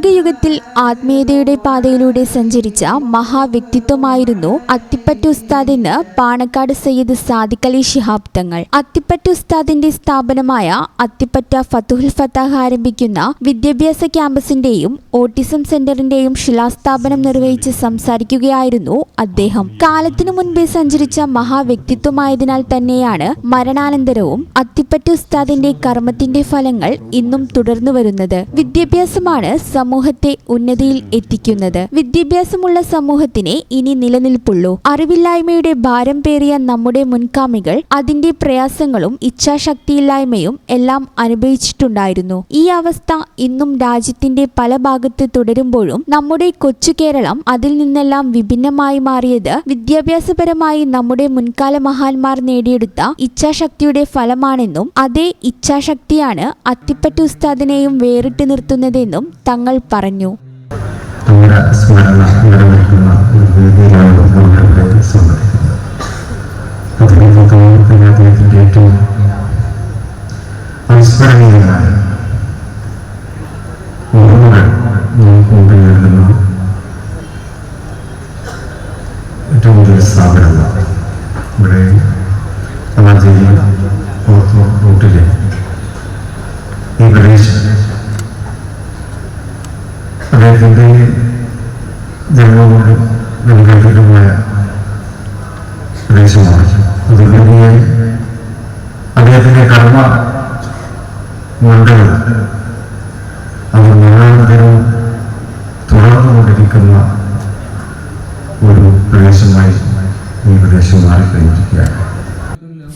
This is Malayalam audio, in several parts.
ആത്മീയതയുടെ പാതയിലൂടെ സഞ്ചരിച്ച മഹാവ്യക്തിത്വമായിരുന്നു അത്തിപ്പറ്റ് ഉസ്താദ് എന്ന് പാണക്കാട് സയ്യിദ് സാദിഖ് അലി ശിഹാബ് തങ്ങൾ. അത്തിപ്പറ്റ് ഉസ്താദിന്റെ സ്ഥാപനമായ അത്തിപ്പറ്റ ഫത്തുഹുൽ ഫത്താഹ് ആരംഭിക്കുന്ന വിദ്യാഭ്യാസ ക്യാമ്പസിന്റെയും ഓട്ടിസം സെന്ററിന്റെയും ശിലാസ്ഥാപനം നിർവഹിച്ച് സംസാരിക്കുകയായിരുന്നു അദ്ദേഹം. കാലത്തിനു മുൻപേ സഞ്ചരിച്ച മഹാവ്യക്തിത്വമായതിനാൽ തന്നെയാണ് മരണാനന്തരവും അത്തിപ്പറ്റ് ഉസ്താദിന്റെ കർമ്മത്തിന്റെ ഫലങ്ങൾ ഇന്നും തുടർന്നു വരുന്നത് വിദ്യാഭ്യാസമാണ് സമൂഹത്തെ ഉന്നതിയിൽ എത്തിക്കുന്നത്. വിദ്യാഭ്യാസമുള്ള സമൂഹത്തിനെ ഇനി നിലനിൽപ്പുള്ളൂ. അറിവില്ലായ്മയുടെ ഭാരം പേറിയ നമ്മുടെ മുൻകാമികൾ അതിന്റെ പ്രയാസങ്ങളും ഇച്ഛാശക്തിയില്ലായ്മയും എല്ലാം അനുഭവിച്ചിട്ടുണ്ടായിരുന്നു. ഈ അവസ്ഥ ഇന്നും രാജ്യത്തിന്റെ പല ഭാഗത്ത് തുടരുമ്പോഴും നമ്മുടെ കൊച്ചു കേരളം അതിൽ നിന്നെല്ലാം വിഭിന്നമായി മാറിയത് വിദ്യാഭ്യാസപരമായി നമ്മുടെ മുൻകാല മഹാന്മാർ നേടിയെടുത്ത ഇച്ഛാശക്തിയുടെ ഫലമാണെന്നും അതേ ഇച്ഛാശക്തിയാണ് അത്തിപ്പറ്റ ഉസ്താദിനെയും വേറിട്ട് നിർത്തുന്നതെന്നും തങ്ങൾ പറഞ്ഞു. നമ്മുടെ അദ്ദേഹത്തിന് അദ്ദേഹത്തിന്റെ ഏറ്റവും വലിയ സ്ഥാപനമാണ് ഇവിടെ വളാഞ്ചേരി ഓർത്തോ റൂട്ടിലെ ഈ പ്രദേശം അദ്ദേഹത്തിന്റെ ജന്മകൊണ്ട് നൽകേണ്ടതുമായ പ്രദേശമാണ് അതുപോലെ അദ്ദേഹത്തിന്റെ കർമ്മ മണ്ഡലം അത് നിരന്തരവും തുടർന്നുകൊണ്ടിരിക്കുന്ന ഒരു പ്രദേശമായി ഈ പ്രദേശം മാറിക്കഴിഞ്ഞിരിക്കുകയാണ്.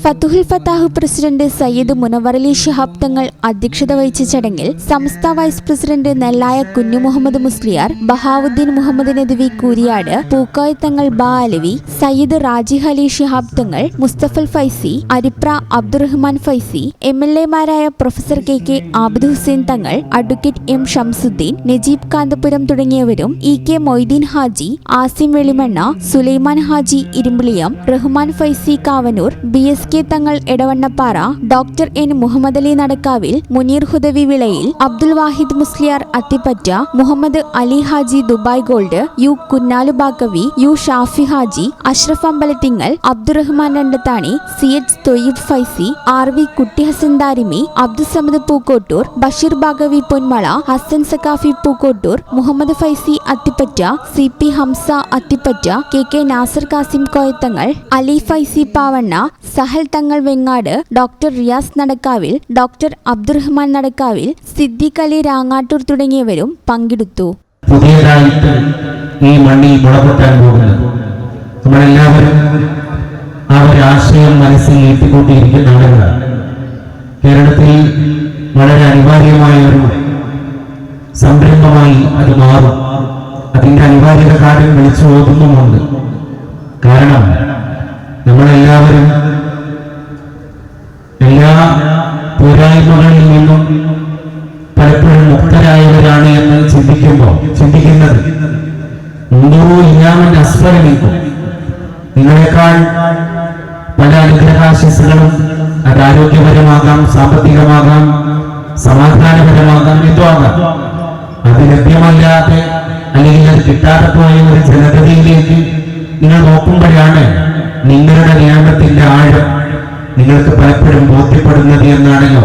ഫത്തുഹുൽ ഫത്താഹ് പ്രസിഡന്റ് സയ്യിദ് മുനവറലി ഷിഹാബ് തങ്ങൾ അധ്യക്ഷത വഹിച്ച ചടങ്ങിൽ സംസ്ഥാന വൈസ് പ്രസിഡന്റ് നെല്ലായ കുഞ്ഞു മുഹമ്മദ് മുസ്ലിയാർ ബഹാവുദ്ദീൻ മുഹമ്മദ് നദ്വി കൂരിയാട് പൂക്കോയ് തങ്ങൾ ബാ Alavi Sayyid റാജിഹ് Ali Shihab Thangal Musthafal Faizy Aripra Abdurahman Faizy M L എമാരായ professor K K Abid Hussain Thangal advocate M Shamsuddin Najeeb Kanthapuram തുടങ്ങിയവരും E K Moideen Haji Asim Velimanna Sulaiman Haji Irumbiliyam Rahman Faizy Kavanoor B S Thangal Edavannappara doctor N. Muhammad Ali നടക്കാവിൽ Muneer Hudawi വിളയിൽ Abdul Wahid Musliyar Athippatta Muhammad Ali Haji Dubai gold U Kunnalu Baqavi U Shafi Haji Ashraf Ambalathingal Abdurahman Randathani C. H. Thoyyib Faizy R. V. Kutty Hasan Darimi Abdussamad Pookkottur Basheer Baqavi Ponmala Hasan Saqafi Pookkottur Muhammad Faizy Attippatta C. P. Hamza Attippatta K. K. Nasar Kasim Koyathangal Ali Faizy Pavanna Sahal Thangal Vengad doctor Riyas Nadakkavil doctor Abdurahman Nadakkavil Siddique Ali Rangattoor തുടങ്ങിയവരും പങ്കെടുത്തു. പുതിയതായിട്ട് ഈ മണ്ണിൽ മുളപൊട്ടാൻ പോകുന്നത് നമ്മളെല്ലാവരും ആ ഒരു ആശയം മനസ്സിൽ ഏറ്റിക്കൊണ്ടിരിക്കുന്ന ആളുകളാണ് കേരളത്തിൽ വളരെ അനിവാര്യമായ ഒരു സംരംഭമായി അത് മാറും. അതിന്റെ അനിവാര്യത കാര്യം വിളിച്ചു പോകുന്നുമുണ്ട്. കാരണം നമ്മളെല്ലാവരും മുണ്ടോ ഇല്ലാമൻ അസ്ഫലമിക്കും നിങ്ങളെക്കാൾ പല അനുഗ്രഹാശിസുകളും അത് ആരോഗ്യപരമാകാം സാമ്പത്തികമാകാം സമാധാനപരമാകാം എന്തോ ആകാം. അത് ലഭ്യമല്ലാതെ അല്ലെങ്കിൽ അത് കിട്ടാതെ പോയ ഒരു ജനതയിലേക്ക് നിങ്ങൾ നോക്കുമ്പോഴാണ് നിങ്ങളുടെ നിയമത്തിന്റെ ആഴം നിങ്ങൾക്ക് പലപ്പോഴും ബോധ്യപ്പെടുന്നത് എന്നാണല്ലോ.